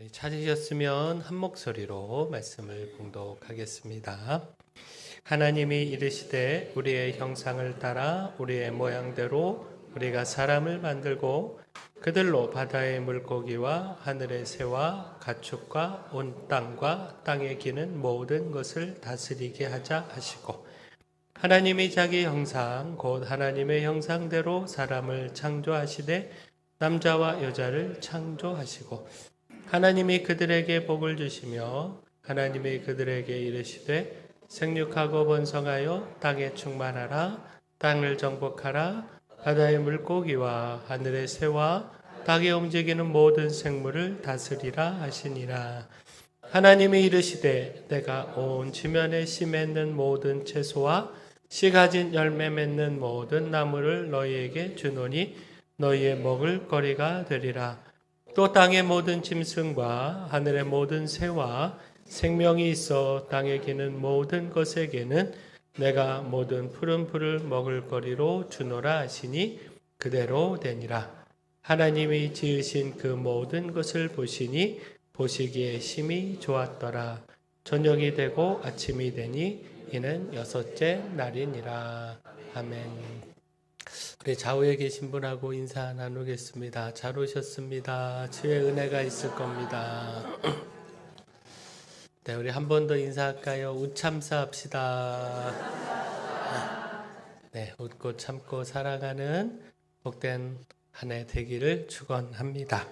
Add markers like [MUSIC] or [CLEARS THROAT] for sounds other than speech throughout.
우리 찾으셨으면 한 목소리로 말씀을 봉독하겠습니다. 하나님이 이르시되 우리의 형상을 따라 우리의 모양대로 우리가 사람을 만들고 그들로 바다의 물고기와 하늘의 새와 가축과 온 땅과 땅에 기는 모든 것을 다스리게 하자 하시고 하나님이 자기 형상 곧 하나님의 형상대로 사람을 창조하시되 남자와 여자를 창조하시고 하나님이 그들에게 복을 주시며 하나님이 그들에게 이르시되 생육하고 번성하여 땅에 충만하라 땅을 정복하라. 바다의 물고기와 하늘의 새와 땅에 움직이는 모든 생물을 다스리라 하시니라. 하나님이 이르시되 내가 온 지면에 씨 맺는 모든 채소와 씨 가진 열매 맺는 모든 나무를 너희에게 주노니 너희의 먹을 거리가 되리라 또 땅의 모든 짐승과 하늘의 모든 새와 생명이 있어 땅에 기는 모든 것에게는 내가 모든 푸른 풀을 먹을 거리로 주노라 하시니 그대로 되니라. 하나님이 지으신 그 모든 것을 보시니 보시기에 심히 좋았더라. 저녁이 되고 아침이 되니 이는 여섯째 날이니라. 아멘. 우리 좌우에 계신 분하고 인사 나누겠습니다. 잘 오셨습니다. 주의 은혜가 있을 겁니다. 네, 우리 한 번 더 인사할까요? 우참사 합시다. 네, 웃고 참고 살아가는 복된 한 해 되기를 축원합니다.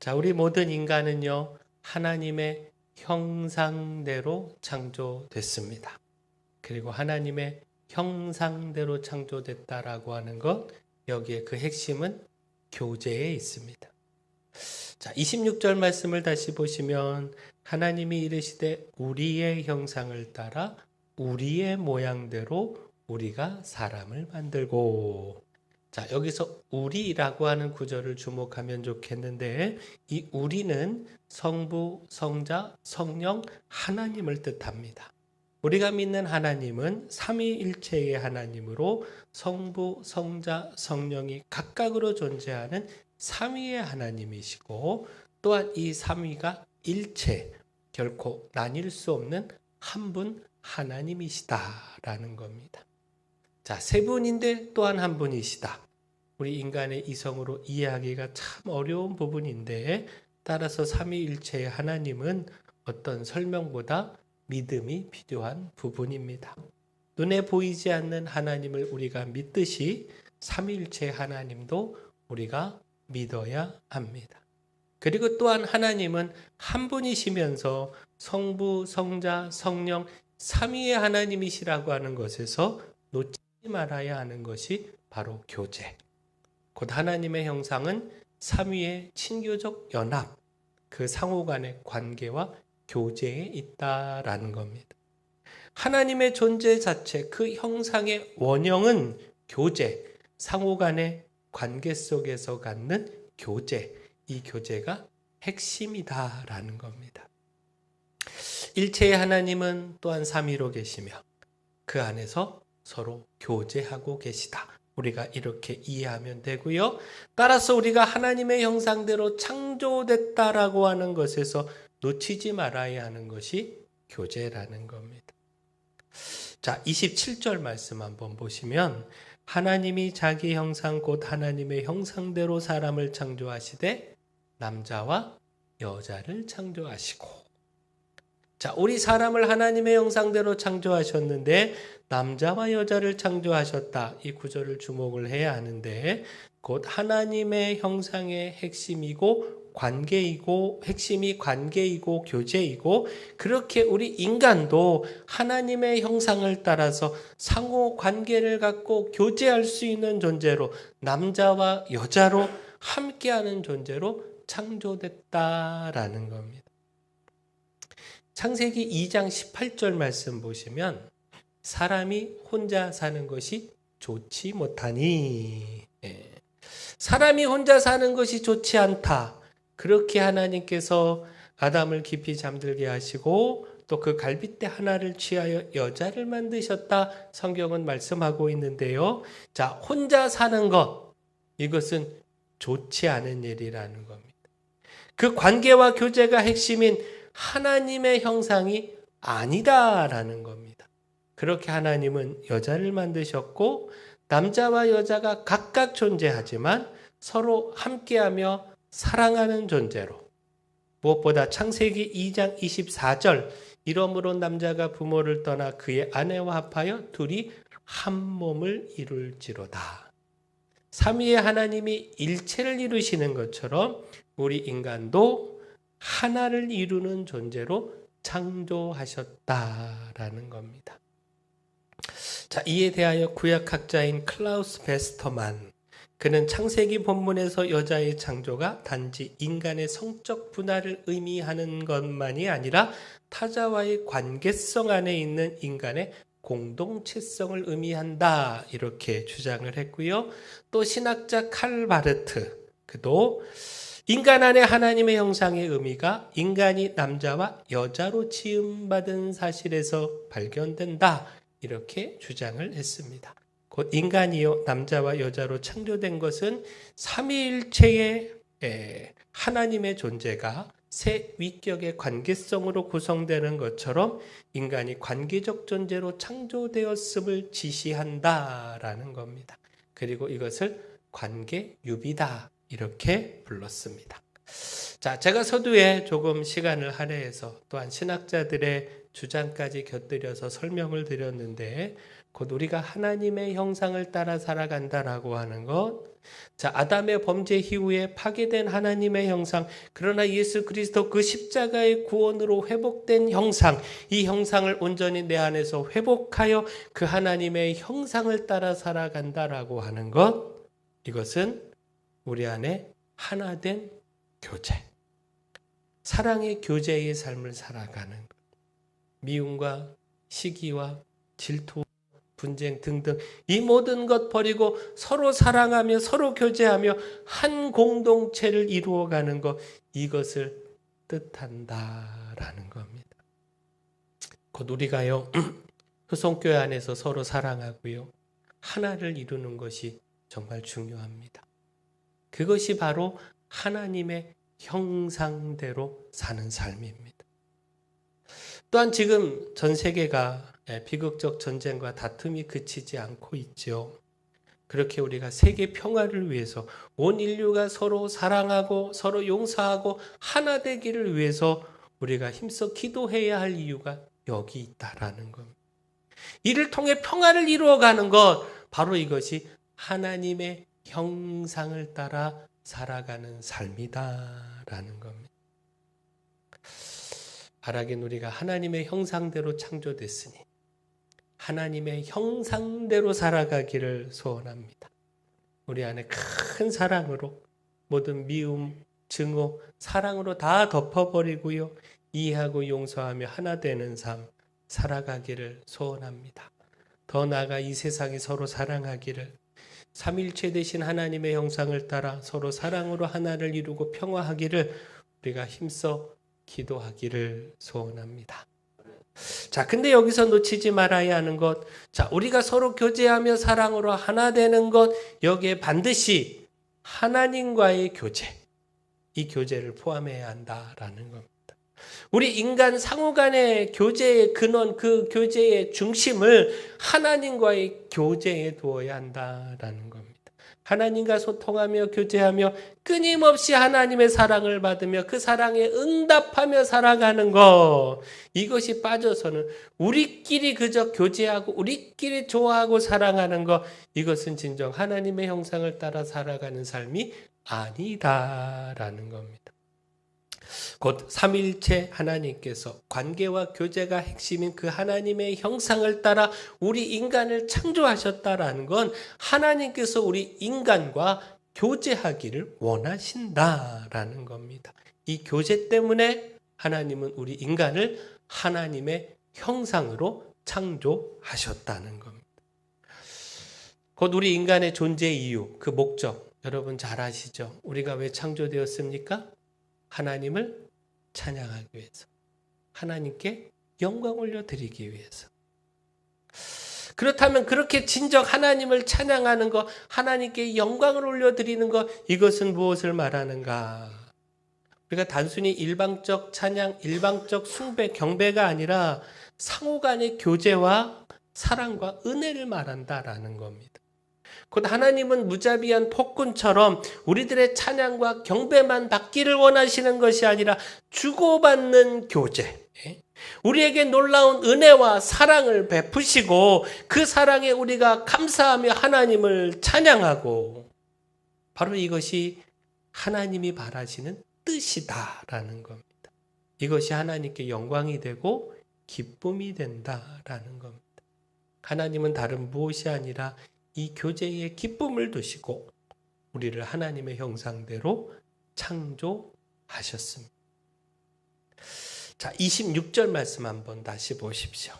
자, 우리 모든 인간은요 하나님의 형상대로 창조됐습니다. 그리고 하나님의 형상대로 창조됐다라고 하는 것 여기에 그 핵심은 교제에 있습니다. 자, 26절 말씀을 다시 보시면 하나님이 이르시되 우리의 형상을 따라 우리의 모양대로 우리가 사람을 만들고 자, 여기서 우리라고 하는 구절을 주목하면 좋겠는데 이 우리는 성부, 성자, 성령 하나님을 뜻합니다. 우리가 믿는 하나님은 삼위일체의 하나님으로 성부, 성자, 성령이 각각으로 존재하는 삼위의 하나님이시고 또한 이 삼위가 일체 결코 나뉠 수 없는 한 분 하나님이시다라는 겁니다. 자, 세 분인데 또한 한 분이시다. 우리 인간의 이성으로 이해하기가 참 어려운 부분인데 따라서 삼위일체의 하나님은 어떤 설명보다 믿음이 필요한 부분입니다. 눈에 보이지 않는 하나님을 우리가 믿듯이 삼위일체 하나님도 우리가 믿어야 합니다. 그리고 또한 하나님은 한 분이시면서 성부, 성자, 성령 삼위의 하나님이시라고 하는 것에서 놓치지 말아야 하는 것이 바로 교제. 곧 하나님의 형상은 삼위의 친교적 연합, 그 상호 간의 관계와 교제에 있다라는 겁니다. 하나님의 존재 자체, 그 형상의 원형은 교제, 상호 간의 관계 속에서 갖는 교제, 이 교제가 핵심이다라는 겁니다. 일체의 하나님은 또한 삼위로 계시며 그 안에서 서로 교제하고 계시다. 우리가 이렇게 이해하면 되고요. 따라서 우리가 하나님의 형상대로 창조됐다라고 하는 것에서 놓치지 말아야 하는 것이 교제라는 겁니다. 자, 27절 말씀 한번 보시면 하나님이 자기 형상 곧 하나님의 형상대로 사람을 창조하시되 남자와 여자를 창조하시고 자, 우리 사람을 하나님의 형상대로 창조하셨는데 남자와 여자를 창조하셨다. 이 구절을 주목을 해야 하는데 곧 하나님의 형상의 핵심이고 관계이고 핵심이 관계이고 교제이고 그렇게 우리 인간도 하나님의 형상을 따라서 상호 관계를 갖고 교제할 수 있는 존재로 남자와 여자로 함께하는 존재로 창조됐다라는 겁니다. 창세기 2장 18절 말씀 보시면 사람이 혼자 사는 것이 좋지 못하니 예. 사람이 혼자 사는 것이 좋지 않다. 그렇게 하나님께서 아담을 깊이 잠들게 하시고 또 그 갈빗대 하나를 취하여 여자를 만드셨다. 성경은 말씀하고 있는데요. 자, 혼자 사는 것 이것은 좋지 않은 일이라는 겁니다. 그 관계와 교제가 핵심인 하나님의 형상이 아니다라는 겁니다. 그렇게 하나님은 여자를 만드셨고 남자와 여자가 각각 존재하지만 서로 함께하며 사랑하는 존재로 무엇보다 창세기 2장 24절 이러므로 남자가 부모를 떠나 그의 아내와 합하여 둘이 한 몸을 이룰지로다. 삼위의 하나님이 일체를 이루시는 것처럼 우리 인간도 하나를 이루는 존재로 창조하셨다라는 겁니다. 자, 이에 대하여 구약학자인 클라우스 베스터만 그는 창세기 본문에서 여자의 창조가 단지 인간의 성적 분할을 의미하는 것만이 아니라 타자와의 관계성 안에 있는 인간의 공동체성을 의미한다 이렇게 주장을 했고요. 또 신학자 칼 바르트 그도 인간 안에 하나님의 형상의 의미가 인간이 남자와 여자로 지음받은 사실에서 발견된다 이렇게 주장을 했습니다. 곧 인간이요 남자와 여자로 창조된 것은 삼위일체의 하나님의 존재가 새 위격의 관계성으로 구성되는 것처럼 인간이 관계적 존재로 창조되었음을 지시한다라는 겁니다. 그리고 이것을 관계 유비다 이렇게 불렀습니다. 자, 제가 서두에 조금 시간을 할애해서 또한 신학자들의 주장까지 곁들여서 설명을 드렸는데 곧 우리가 하나님의 형상을 따라 살아간다라고 하는 것. 자, 아담의 범죄 이후에 파괴된 하나님의 형상, 그러나 예수 그리스도 그 십자가의 구원으로 회복된 형상, 이 형상을 온전히 내 안에서 회복하여 그 하나님의 형상을 따라 살아간다라고 하는 것. 이것은 우리 안에 하나 된 교제. 사랑의 교제의 삶을 살아가는 것. 미움과 시기와 질투 분쟁 등등 이 모든 것 버리고 서로 사랑하며 서로 교제하며 한 공동체를 이루어가는 것 이것을 뜻한다라는 겁니다. 곧 우리가요 [CLEARS THROAT] 효성교회 안에서 서로 사랑하고요 하나를 이루는 것이 정말 중요합니다. 그것이 바로 하나님의 형상대로 사는 삶입니다. 또한 지금 전 세계가 예, 비극적 전쟁과 다툼이 그치지 않고 있죠. 그렇게 우리가 세계 평화를 위해서 온 인류가 서로 사랑하고 서로 용서하고 하나 되기를 위해서 우리가 힘써 기도해야 할 이유가 여기 있다라는 겁니다. 이를 통해 평화를 이루어가는 것 바로 이것이 하나님의 형상을 따라 살아가는 삶이다라는 겁니다. 바라긴 우리가 하나님의 형상대로 창조됐으니 하나님의 형상대로 살아가기를 소원합니다. 우리 안에 큰 사랑으로 모든 미움, 증오, 사랑으로 다 덮어버리고요. 이해하고 용서하며 하나 되는 삶 살아가기를 소원합니다. 더 나아가 이 세상이 서로 사랑하기를 삼일체 되신 하나님의 형상을 따라 서로 사랑으로 하나를 이루고 평화하기를 우리가 힘써 기도하기를 소원합니다. 자, 근데 여기서 놓치지 말아야 하는 것. 자, 우리가 서로 교제하며 사랑으로 하나 되는 것. 여기에 반드시 하나님과의 교제. 이 교제를 포함해야 한다라는 겁니다. 우리 인간 상호 간의 교제의 근원, 그 교제의 중심을 하나님과의 교제에 두어야 한다라는 겁니다. 하나님과 소통하며 교제하며 끊임없이 하나님의 사랑을 받으며 그 사랑에 응답하며 살아가는 것. 이것이 빠져서는 우리끼리 그저 교제하고 우리끼리 좋아하고 사랑하는 것. 이것은 진정 하나님의 형상을 따라 살아가는 삶이 아니다라는 겁니다. 곧 삼일체 하나님께서 관계와 교제가 핵심인 그 하나님의 형상을 따라 우리 인간을 창조하셨다라는 건 하나님께서 우리 인간과 교제하기를 원하신다라는 겁니다. 이 교제 때문에 하나님은 우리 인간을 하나님의 형상으로 창조하셨다는 겁니다. 곧 우리 인간의 존재 이유, 그 목적, 여러분 잘 아시죠? 우리가 왜 창조되었습니까? 하나님을 찬양하기 위해서. 하나님께 영광 올려드리기 위해서. 그렇다면 그렇게 진정 하나님을 찬양하는 것, 하나님께 영광을 올려드리는 것, 이것은 무엇을 말하는가? 우리가 단순히 일방적 찬양, 일방적 숭배, 경배가 아니라 상호 간의 교제와 사랑과 은혜를 말한다라는 겁니다. 곧 하나님은 무자비한 폭군처럼 우리들의 찬양과 경배만 받기를 원하시는 것이 아니라 주고받는 교제. 예? 우리에게 놀라운 은혜와 사랑을 베푸시고 그 사랑에 우리가 감사하며 하나님을 찬양하고 바로 이것이 하나님이 바라시는 뜻이다라는 겁니다. 이것이 하나님께 영광이 되고 기쁨이 된다라는 겁니다. 하나님은 다른 무엇이 아니라 이 교제에 기쁨을 두시고 우리를 하나님의 형상대로 창조하셨습니다. 자, 26절 말씀 한번 다시 보십시오.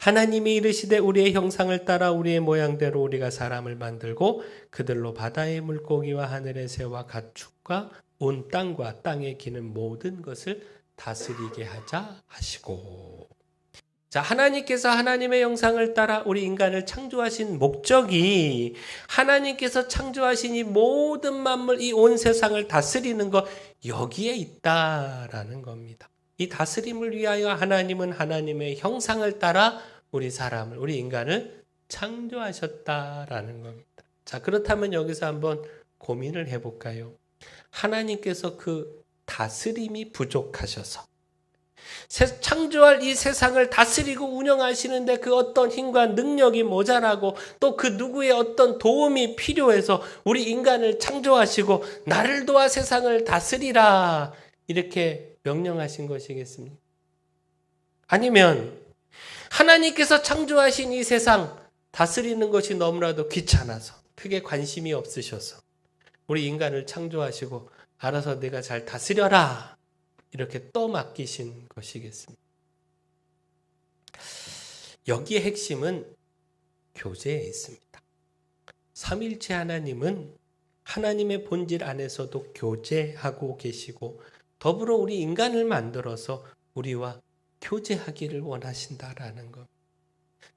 하나님이 이르시되 우리의 형상을 따라 우리의 모양대로 우리가 사람을 만들고 그들로 바다의 물고기와 하늘의 새와 가축과 온 땅과 땅에 기는 모든 것을 다스리게 하자 하시고 자, 하나님께서 하나님의 형상을 따라 우리 인간을 창조하신 목적이 하나님께서 창조하신 이 모든 만물, 이 온 세상을 다스리는 것, 여기에 있다라는 겁니다. 이 다스림을 위하여 하나님은 하나님의 형상을 따라 우리 사람을, 우리 인간을 창조하셨다라는 겁니다. 자, 그렇다면 여기서 한번 고민을 해볼까요? 하나님께서 그 다스림이 부족하셔서 창조할 이 세상을 다스리고 운영하시는데 그 어떤 힘과 능력이 모자라고 또 그 누구의 어떤 도움이 필요해서 우리 인간을 창조하시고 나를 도와 세상을 다스리라 이렇게 명령하신 것이겠습니까? 아니면 하나님께서 창조하신 이 세상 다스리는 것이 너무나도 귀찮아서 크게 관심이 없으셔서 우리 인간을 창조하시고 알아서 내가 잘 다스려라 이렇게 떠맡기신 것이겠습니다. 여기에 핵심은 교제에 있습니다. 삼일체 하나님은 하나님의 본질 안에서도 교제하고 계시고 더불어 우리 인간을 만들어서 우리와 교제하기를 원하신다라는 것.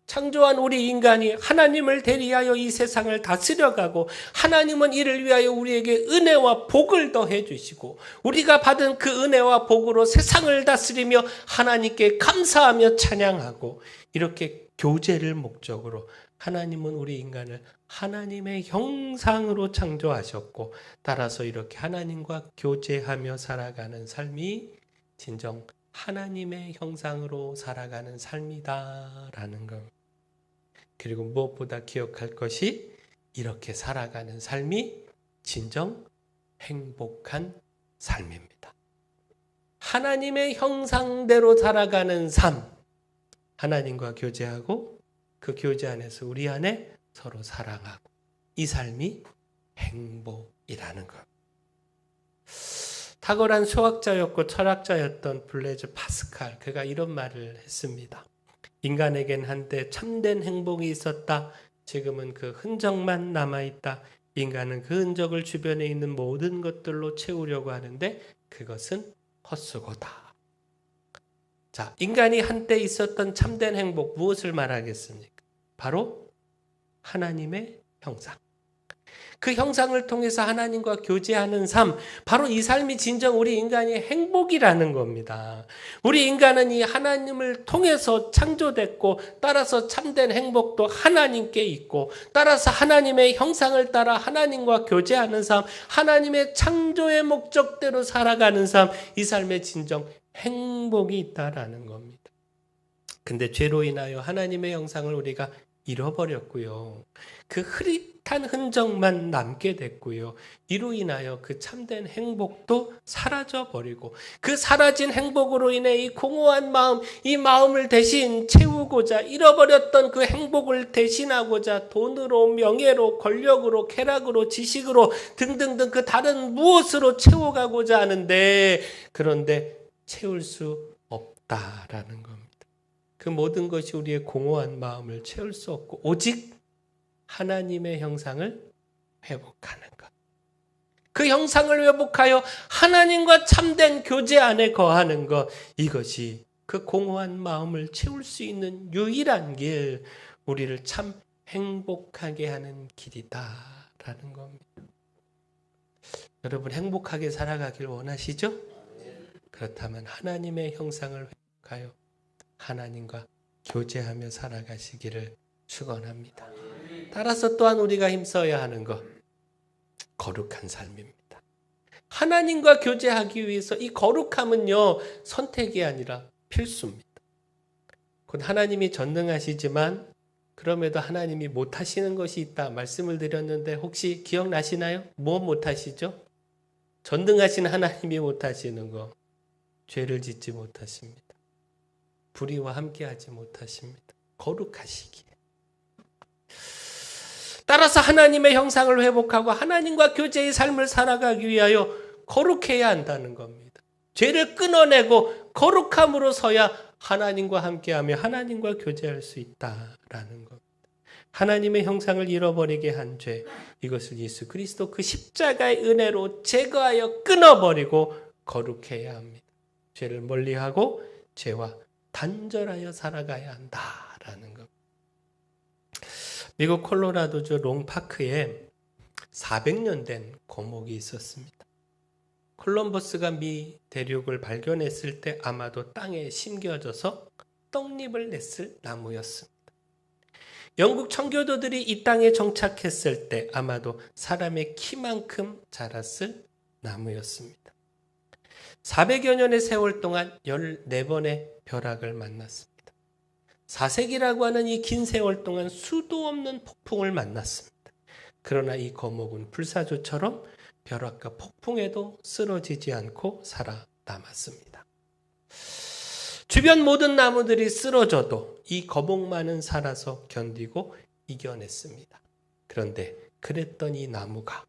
창조한 우리 인간이 하나님을 대리하여 이 세상을 다스려가고 하나님은 이를 위하여 우리에게 은혜와 복을 더해 주시고 우리가 받은 그 은혜와 복으로 세상을 다스리며 하나님께 감사하며 찬양하고 이렇게 교제를 목적으로 하나님은 우리 인간을 하나님의 형상으로 창조하셨고 따라서 이렇게 하나님과 교제하며 살아가는 삶이 진정 하나님의 형상으로 살아가는 삶이다라는 것. 그리고 무엇보다 기억할 것이 이렇게 살아가는 삶이 진정 행복한 삶입니다. 하나님의 형상대로 살아가는 삶. 하나님과 교제하고 그 교제 안에서 우리 안에 서로 사랑하고 이 삶이 행복이라는 것. 탁월한 수학자였고 철학자였던 블레즈 파스칼 그가 이런 말을 했습니다. 인간에겐 한때 참된 행복이 있었다. 지금은 그 흔적만 남아 있다. 인간은 그 흔적을 주변에 있는 모든 것들로 채우려고 하는데 그것은 헛수고다. 자, 인간이 한때 있었던 참된 행복 무엇을 말하겠습니까? 바로 하나님의 형상. 그 형상을 통해서 하나님과 교제하는 삶, 바로 이 삶이 진정 우리 인간의 행복이라는 겁니다. 우리 인간은 이 하나님을 통해서 창조됐고, 따라서 참된 행복도 하나님께 있고, 따라서 하나님의 형상을 따라 하나님과 교제하는 삶, 하나님의 창조의 목적대로 살아가는 삶, 이 삶에 진정 행복이 있다라는 겁니다. 근데 죄로 인하여 하나님의 형상을 우리가 잃어버렸고요. 그 흐릿 비슷한 흔적만 남게 됐고요. 이로 인하여 그 참된 행복도 사라져 버리고 그 사라진 행복으로 인해 이 공허한 마음, 이 마음을 대신 채우고자 잃어버렸던 그 행복을 대신하고자 돈으로, 명예로, 권력으로, 쾌락으로, 지식으로 등등등 그 다른 무엇으로 채워가고자 하는데 그런데 채울 수 없다라는 겁니다. 그 모든 것이 우리의 공허한 마음을 채울 수 없고 오직 하나님의 형상을 회복하는 것. 그 형상을 회복하여 하나님과 참된 교제 안에 거하는 것. 이것이 그 공허한 마음을 채울 수 있는 유일한 길, 우리를 참 행복하게 하는 길이다라는 겁니다. 여러분 행복하게 살아가길 원하시죠? 그렇다면 하나님의 형상을 회복하여 하나님과 교제하며 살아가시기를 축원합니다. 따라서 또한 우리가 힘써야 하는 것 거룩한 삶입니다. 하나님과 교제하기 위해서 이 거룩함은요 선택이 아니라 필수입니다. 곧 하나님이 전능하시지만 그럼에도 하나님이 못하시는 것이 있다 말씀을 드렸는데 혹시 기억나시나요? 무엇 못하시죠? 전능하신 하나님이 못하시는 거 죄를 짓지 못하십니다. 불의와 함께하지 못하십니다. 거룩하시기에. 따라서 하나님의 형상을 회복하고 하나님과 교제의 삶을 살아가기 위하여 거룩해야 한다는 겁니다. 죄를 끊어내고 거룩함으로 서야 하나님과 함께하며 하나님과 교제할 수 있다라는 겁니다. 하나님의 형상을 잃어버리게 한 죄, 이것을 예수 그리스도 그 십자가의 은혜로 제거하여 끊어버리고 거룩해야 합니다. 죄를 멀리하고 죄와 단절하여 살아가야 한다라는 것. 미국 콜로라도주 롱파크에 400년 된 고목이 있었습니다. 콜럼버스가 미 대륙을 발견했을 때 아마도 땅에 심겨져서 떡잎을 냈을 나무였습니다. 영국 청교도들이 이 땅에 정착했을 때 아마도 사람의 키만큼 자랐을 나무였습니다. 400여 년의 세월 동안 14번의 벼락을 만났습니다. 4세기라고 하는 이 긴 세월 동안 수도 없는 폭풍을 만났습니다. 그러나 이 거목은 불사조처럼 벼락과 폭풍에도 쓰러지지 않고 살아남았습니다. 주변 모든 나무들이 쓰러져도 이 거목만은 살아서 견디고 이겨냈습니다. 그런데 그랬던 이 나무가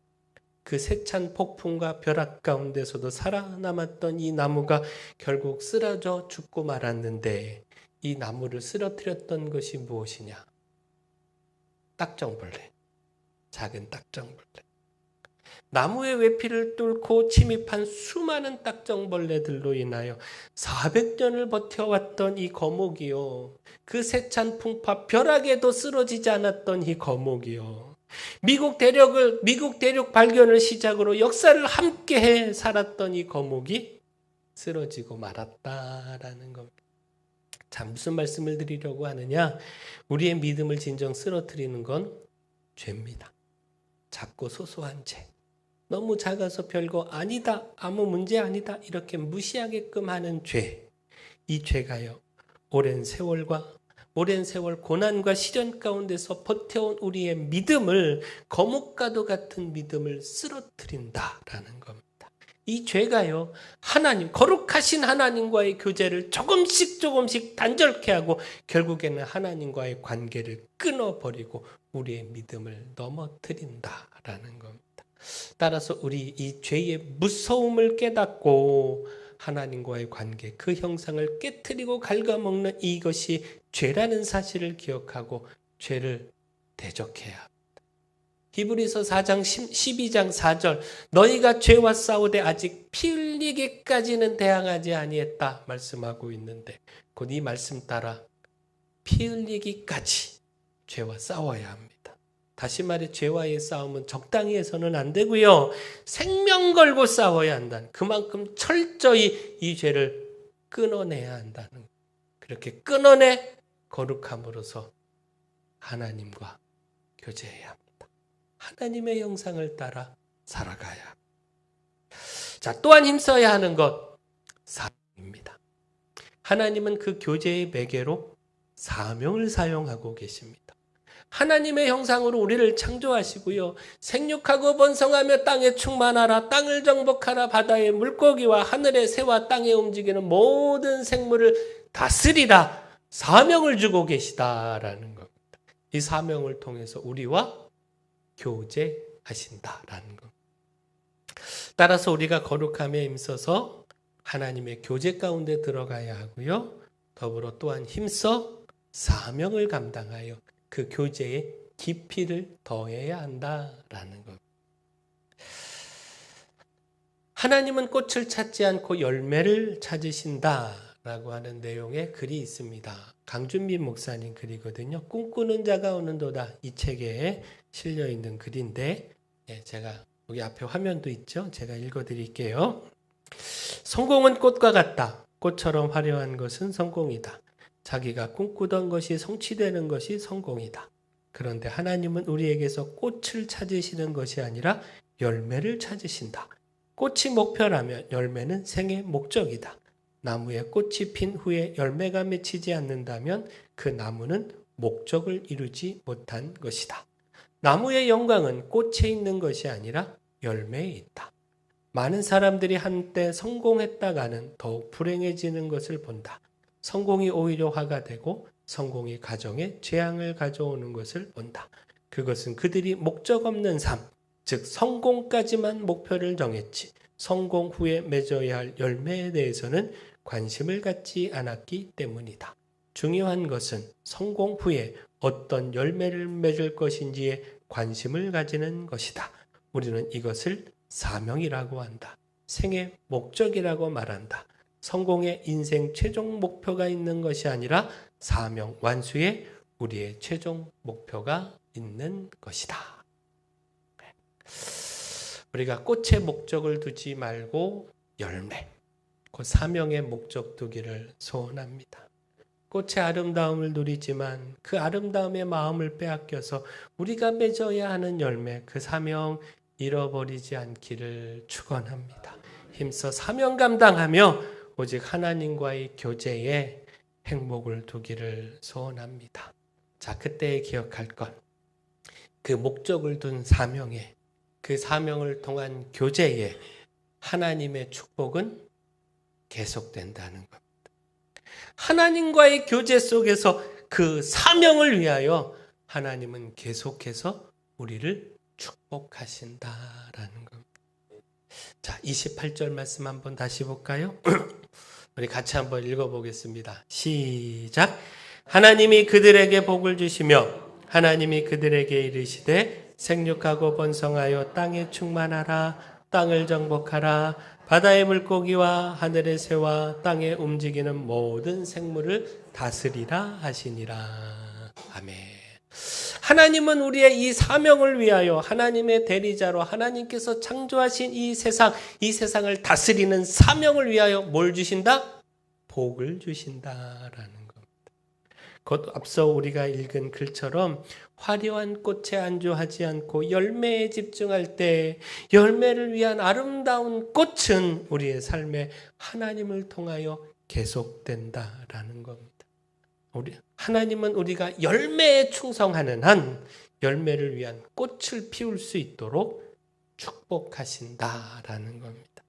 그 세찬 폭풍과 벼락 가운데서도 살아남았던 이 나무가 결국 쓰러져 죽고 말았는데 이 나무를 쓰러뜨렸던 것이 무엇이냐? 딱정벌레. 작은 딱정벌레. 나무의 외피를 뚫고 침입한 수많은 딱정벌레들로 인하여 400년을 버텨왔던 이 거목이요. 그 세찬 풍파 벼락에도 쓰러지지 않았던 이 거목이요. 미국 대륙을 미국 대륙 발견을 시작으로 역사를 함께해 살았던 이 거목이 쓰러지고 말았다라는 겁니다. 자, 무슨 말씀을 드리려고 하느냐? 우리의 믿음을 진정 쓰러뜨리는 건 죄입니다. 작고 소소한 죄. 너무 작아서 별거 아니다, 아무 문제 아니다, 이렇게 무시하게끔 하는 죄. 이 죄가요, 오랜 세월과 오랜 세월 고난과 시련 가운데서 버텨온 우리의 믿음을 거목과도 같은 믿음을 쓰러뜨린다라는 겁니다. 이 죄가요, 하나님, 거룩하신 하나님과의 교제를 조금씩 조금씩 단절케 하고 결국에는 하나님과의 관계를 끊어버리고 우리의 믿음을 넘어뜨린다라는 겁니다. 따라서 우리 이 죄의 무서움을 깨닫고 하나님과의 관계, 그 형상을 깨뜨리고 갉아먹는 이것이 죄라는 사실을 기억하고 죄를 대적해야 합니다. 히브리서 4장 12장 4절 너희가 죄와 싸우되 아직 피 흘리기까지는 대항하지 아니했다 말씀하고 있는데 곧 이 말씀 따라 피 흘리기까지 죄와 싸워야 합니다. 다시 말해 죄와의 싸움은 적당히 해서는 안 되고요. 생명 걸고 싸워야 한다는 그만큼 철저히 이 죄를 끊어내야 한다는 그렇게 끊어내 거룩함으로써 하나님과 교제해야 합니다. 하나님의 형상을 따라 살아가야. 자, 또한 힘써야 하는 것 사명입니다. 하나님은 그 교제의 매개로 사명을 사용하고 계십니다. 하나님의 형상으로 우리를 창조하시고요. 생육하고 번성하며 땅에 충만하라. 땅을 정복하라. 바다의 물고기와 하늘의 새와 땅에 움직이는 모든 생물을 다스리라. 사명을 주고 계시다라는 겁니다. 이 사명을 통해서 우리와 교제하신다라는 것. 따라서 우리가 거룩함에 힘써서 하나님의 교제 가운데 들어가야 하고요. 더불어 또한 힘써 사명을 감당하여 그 교제에 깊이를 더해야 한다라는 것. 하나님은 꽃을 찾지 않고 열매를 찾으신다라고 하는 내용의 글이 있습니다. 강준민 목사님 글이거든요. 꿈꾸는 자가 오는도다 이 책에 실려 있는 글인데 예, 제가 여기 앞에 화면도 있죠? 제가 읽어 드릴게요. 성공은 꽃과 같다. 꽃처럼 화려한 것은 성공이다. 자기가 꿈꾸던 것이 성취되는 것이 성공이다. 그런데 하나님은 우리에게서 꽃을 찾으시는 것이 아니라 열매를 찾으신다. 꽃이 목표라면 열매는 생의 목적이다. 나무에 꽃이 핀 후에 열매가 맺히지 않는다면 그 나무는 목적을 이루지 못한 것이다. 나무의 영광은 꽃에 있는 것이 아니라 열매에 있다. 많은 사람들이 한때 성공했다가는 더욱 불행해지는 것을 본다. 성공이 오히려 화가 되고 성공이 가정에 재앙을 가져오는 것을 본다. 그것은 그들이 목적 없는 삶, 즉 성공까지만 목표를 정했지 성공 후에 맺어야 할 열매에 대해서는 관심을 갖지 않았기 때문이다. 중요한 것은 성공 후에 어떤 열매를 맺을 것인지에 관심을 가지는 것이다. 우리는 이것을 사명이라고 한다. 생의 목적이라고 말한다. 성공의 인생 최종 목표가 있는 것이 아니라 사명 완수에 우리의 최종 목표가 있는 것이다. 우리가 꽃의 목적을 두지 말고 열매, 그 사명의 목적 두기를 소원합니다. 꽃의 아름다움을 누리지만 그 아름다움의 마음을 빼앗겨서 우리가 맺어야 하는 열매, 그 사명 잃어버리지 않기를 축원합니다. 힘써 사명 감당하며 오직 하나님과의 교제에 행복을 두기를 소원합니다. 자, 그때 기억할 것. 그 목적을 둔 사명에 그 사명을 통한 교제에 하나님의 축복은 계속된다는 겁니다. 하나님과의 교제 속에서 그 사명을 위하여 하나님은 계속해서 우리를 축복하신다라는 겁니다. 자, 28절 말씀 한번 다시 볼까요? [CLEARS THROAT] 우리 같이 한번 읽어보겠습니다. 시작. 하나님이 그들에게 복을 주시며 하나님이 그들에게 이르시되 생육하고 번성하여 땅에 충만하라 땅을 정복하라 바다의 물고기와 하늘의 새와 땅에 움직이는 모든 생물을 다스리라 하시니라. 아멘. 하나님은 우리의 이 사명을 위하여 하나님의 대리자로 하나님께서 창조하신 이 세상, 이 세상을 다스리는 사명을 위하여 뭘 주신다? 복을 주신다라는 겁니다. 곧 앞서 우리가 읽은 글처럼 화려한 꽃에 안주하지 않고 열매에 집중할 때 열매를 위한 아름다운 꽃은 우리의 삶에 하나님을 통하여 계속된다라는 겁니다. 우리 하나님은 우리가 열매에 충성하는 한 열매를 위한 꽃을 피울 수 있도록 축복하신다라는 겁니다.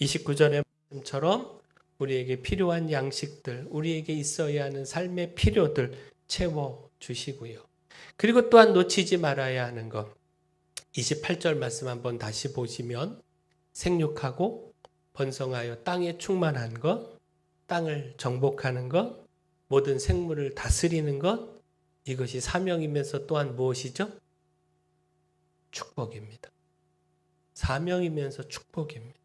29절의 말씀처럼 우리에게 필요한 양식들, 우리에게 있어야 하는 삶의 필요들 채워 주시고요. 그리고 또한 놓치지 말아야 하는 것. 28절 말씀 한번 다시 보시면 생육하고 번성하여 땅에 충만한 것, 땅을 정복하는 것, 모든 생물을 다스리는 것, 이것이 사명이면서 또한 무엇이죠? 축복입니다. 사명이면서 축복입니다.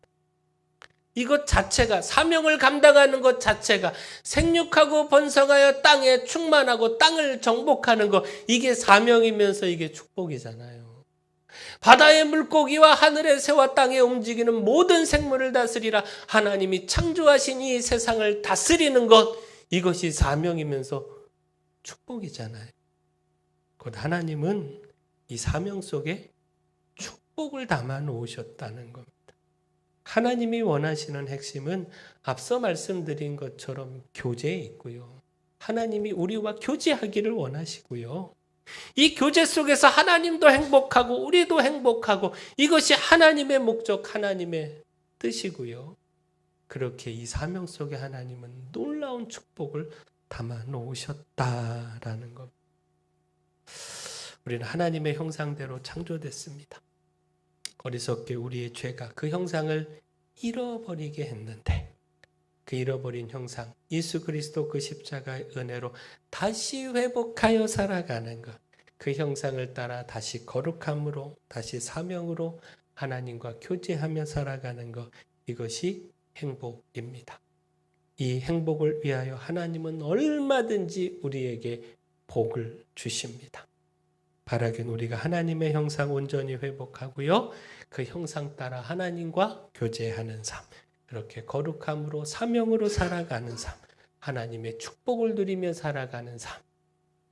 이것 자체가 사명을 감당하는 것 자체가 생육하고 번성하여 땅에 충만하고 땅을 정복하는 것 이게 사명이면서 이게 축복이잖아요. 바다의 물고기와 하늘의 새와 땅에 움직이는 모든 생물을 다스리라 하나님이 창조하신 이 세상을 다스리는 것 이것이 사명이면서 축복이잖아요. 곧 하나님은 이 사명 속에 축복을 담아 놓으셨다는 겁니다. 하나님이 원하시는 핵심은 앞서 말씀드린 것처럼 교제에 있고요. 하나님이 우리와 교제하기를 원하시고요. 이 교제 속에서 하나님도 행복하고 우리도 행복하고 이것이 하나님의 목적, 하나님의 뜻이고요. 그렇게 이 사명 속에 하나님은 놀라운 축복을 담아 놓으셨다라는 겁니다. 우리는 하나님의 형상대로 창조됐습니다. 어리석게 우리의 죄가 그 형상을 잃어버리게 했는데 그 잃어버린 형상 예수 그리스도 그 십자가의 은혜로 다시 회복하여 살아가는 것. 그 형상을 따라 다시 거룩함으로 다시 사명으로 하나님과 교제하며 살아가는 것. 이것이 행복입니다. 이 행복을 위하여 하나님은 얼마든지 우리에게 복을 주십니다. 바라긴 우리가 하나님의 형상 온전히 회복하고요. 그 형상 따라 하나님과 교제하는 삶. 그렇게 거룩함으로 사명으로 살아가는 삶. 하나님의 축복을 누리며 살아가는 삶.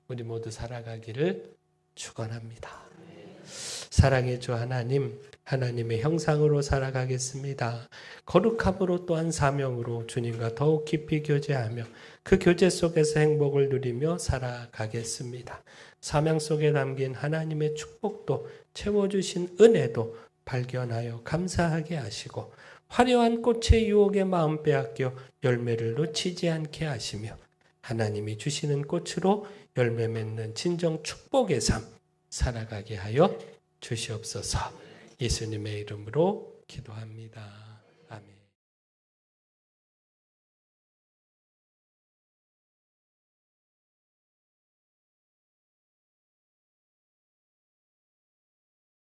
우리 모두 살아가기를 축원합니다. 사랑의 주 하나님, 하나님의 형상으로 살아가겠습니다. 거룩함으로 또한 사명으로 주님과 더욱 깊이 교제하며 그 교제 속에서 행복을 누리며 살아가겠습니다. 사명 속에 담긴 하나님의 축복도 채워주신 은혜도 발견하여 감사하게 하시고 화려한 꽃의 유혹에 마음 빼앗겨 열매를 놓치지 않게 하시며 하나님이 주시는 꽃으로 열매 맺는 진정 축복의 삶 살아가게 하여 주시옵소서 예수님의 이름으로 기도합니다.